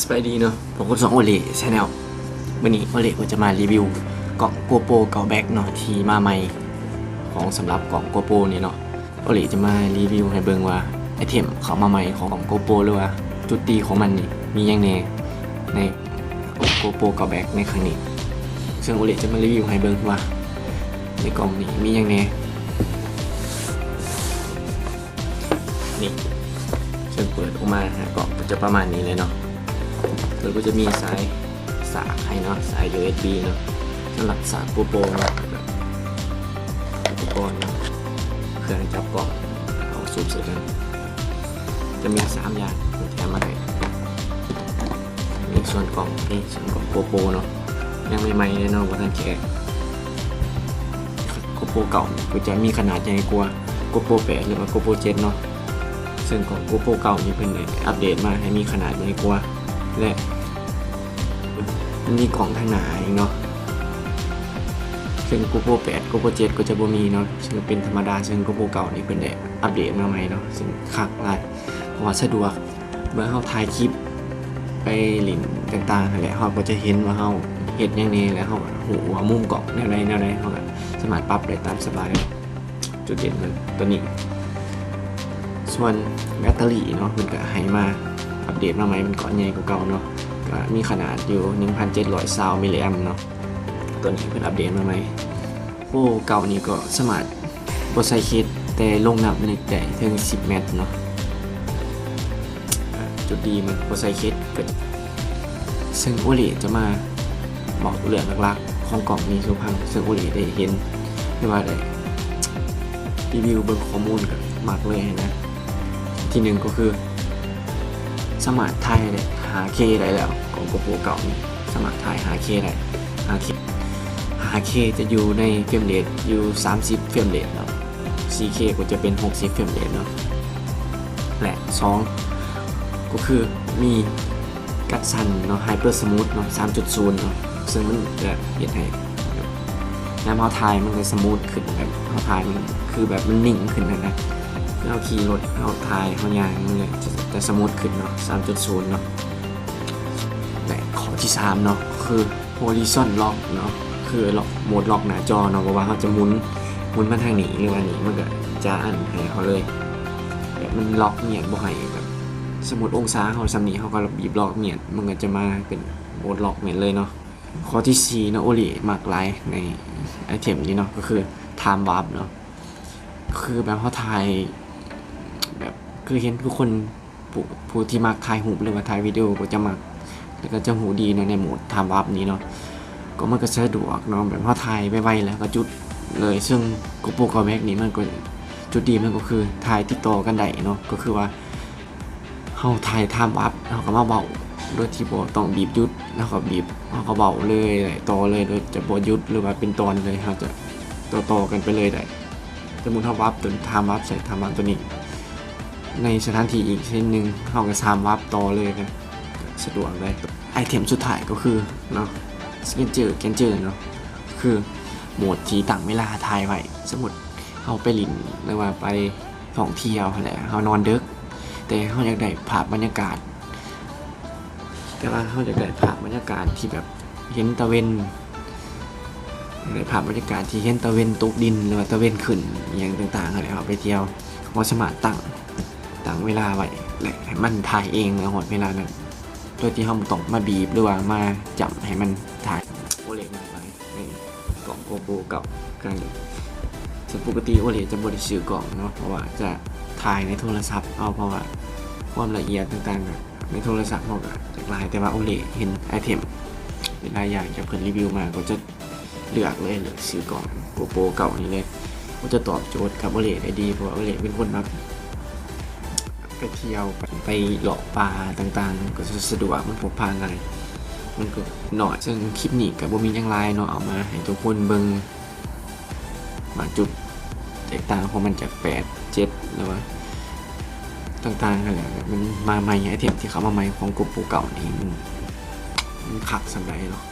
สบายดีเนาะผมก็สองโอเล่ชาแนลวันนี้โอเล่ก็จะมารีวิวกล่องโกโปเก่าแบ็กเนาะที่มาใหม่ของสำหรับกล่องโกโปเนี่ยเนาะโอเล่จะมารีวิวให้เบิ่งว่าไอเทมเขามาใหม่ของกล่องโกโปหรือว่าจุดดีของมันนี่มีย่างแน่ในโกโปเก่าแบ็กในครั้งนี้ซึ่งโอเล่จะมารีวิวให้เบิ่งว่าในกล่องนี้มีย่างแน่นี่ซึ่งเปิดออกมาฮะก็จะประมาณนี้เลยเนาะ แล้วก็จะมีสายสากให้เนาะสาย USB เนาะสำหรับสากโกโปรนะอุปกรณ์เนะเครื่องจับกล่องเอาสูบเสร็จแล้วจะมีสามอย่างแถมมาให้นี่ส่วนกล่องนี่ส่วนกล่องโกโปรเนาะยังใหม่ๆเลยเนาะวันนั้นแกโกโปรเก่าก็จะมีขนาดใหญ่กว่าโกโปรแปดหรือว่าโกโปรเจ็ดเนาะซึ่งของ GoPro เก่านี่เพิ่นอัปเดตมาให้มีขนาดใหญ่กว่า และมันมีกล่องทางหนาอีกเนาะซึ่ง GoPro 8 GoPro 7ก็จะบ่มีเนาะซึ่งเป็นธรรมดาซึ่ง GoPro เก่านี่เพิ่นได้อัปเดตมาใหม่เนาะซึ่งคักหลายเพราะว่าสะดวกเมื่อเฮาถ่ายคลิปไปหลินต่างๆนั่นแหละเฮาก็จะเห็นว่าเฮาเฮ็ดหยังนี่แล้วเฮาหูว่ามุมกล่องแนวใดแนวใดเฮาก็สามารถปรับได้ตามสบายจุดเด่นมันตัวนี้ ส่วนแบตเตอรี่เนาะมันก็ให้มา อัปเดตมาใหมมันก่อนใหญ่กว่าเก่าเนาะก็มีขนาดอยู่ 1,700ซามิลลิแอมเนาะตัวนี้เป็นอัปเดตมาใหมโอ้เก่านี่ก็สมารถบ่ใส่เคสแต่ลงน้ำได้ได้ถึง 10 เมตรเนาะจุดดีมันบ่ใส่เคสเกิดซึ่งโอเลจะมาบอกเรื่องหลักๆของกล่องนี้สุพังซึ่งโอเลได้เห็นหรือว่าได้รีวิวเบิร์ข้อมูลกันมากเลยนะ ที่หนึ่งก็คือ สมาร์ทไทยเลยหาเคได้แล้วของโกโปรเก่านี่สมาร์ทไทยหาเคได้หาเคหาเคจะอยู่ในเฟรมเรทอยู่ 30 เฟรมเรทเนาะ 4K ก็จะเป็น 60 เฟรมเรทเนาะและ2ก็คือมีกัดสันเนาะไฮเปอร์สมูทเนาะ3.0เนาะซึ่งมันจะเห็นให้น้ำเฮาทายมันก็สมูทขึ้นแบบเฮาทายมันคือแบบมันนิ่งขึ้นนะนะ คือเราขี่รถเฮาทายเฮายางมันเลยจะจะสมูทขึ้นเนาะ3.0 เนาะและข้อที่ 3 เนาะคือ horizon lock เนาะคือล็อกโหมดล็อกหน้าจอเนาะเพราะว่าเขาจะหมุนหมุนมาทางนี้หรือว่านี้มันก็จะอันให้เขาเลยแบบมันล็อกเงียบบ่ให้แบบสมมติองศาเขาสำนีเขาก็บีบล็อกเงียบมันก็จะมาเป็นโหมดล็อกเงียบเลยเนาะข้อที่4เนะโอลิมากไลายในไอเทมนี้เนาะก็คือ time warp เนาะคือแบบเขาถ่าย คือเห็นทุกคนผู้ผู้ที่มักถ่ายรูปหรือว่าถ่ายวิดีโอก็จะมักแล้วก็จะหูดีเนาะในโหมด time warp นี้เนาะก็มันก็สะดวกเนาะแบบเขาถ่ายไวๆแล้วก็จุดเลยซึ่งกโปรกอแม็กนี้มันก็จุดดีมันก็คือถ่ายติดต่อกันได้เนาะก็คือว่าเขาถ่าย time warp เขาก็มาเบาโดยที่บ่ต้องบีบยุดแล้วก็บีบเขาก็เบาเลยต่อเลยโดยจะบ่ยุดหรือว่าเป็นตอนเลยเขาจะต่อต่อๆกันไปเลยได้สมมุติเขาวับตัวทามวับใส่ทามวับตัวนี้ ในสถานที่อีกเช่นหนึ่งเขาก็ทามวับต่อเลยนะสะดวกเลยไอเทมสุดท้ายก็คือเนาะสเกนเจอร์เกนเจอร์เนาะคือโหมดที่ตั้งเวลาถ่ายไว้สมมติเขาไปหลินหรือว่าไปท่องเที่ยวนั่นแหละเขานอนดึก แต่เขาอยากได้ภาพบรรยากาศ แต่ว่าเขาอยากได้ภาพบรรยากาศที่แบบเห็นตะเวนได้ภาพบรรยากาศที่เห็นตะเวนตกดินหรือว่าตะเวนขึ้นอย่างต่างๆอะไรครับไปเที่ยวเขาสามารถตั้ง ตั้งเวลาไว้และให้มันถ่ายเองนะหดเวลานั้นโดยที่เขาบ่ต้องมาบีบหรือว่ามาจับให้มันถ่ายโอเล็กมาไว้ในกล่องโกโปเก่ากันเลยปกติโอเล็กจะบริสื่อกล่องเนาะเพราะว่าจะถ่ายในโทรศัพท์เอาเพราะว่าความละเอียดต่างๆในโทรศัพท์เขาก็จากลายแต่ว่าโอเล่เห็นไอเทมเป็นหลาอยางจากเพิ่นรีวิวมาก็จะเลือกเลยเลือกซื้อกล่องโกโปเก่านี่เลยก็จะตอบโจทย์กับโอเล่ได้ดีเพราะว่าโอเล่เป็นคนมัก ไปเที่ยวไปหลอกปลาต่างๆ ก็สะดวกมันพกพาง่ายมันก็หน่อยซึ่งคลิปนี้กับบ่มีหยังไรเนาะเอามาให้ทุกคนเบิงบาจุดแตกต่างของมันจาก8 7หรือว่าต่างๆกันแหละแบบมันมาใหม่ไอเทมที่เขามาใหม่ของกลุ่มปูเก่านี่มันขักสันไดหรอก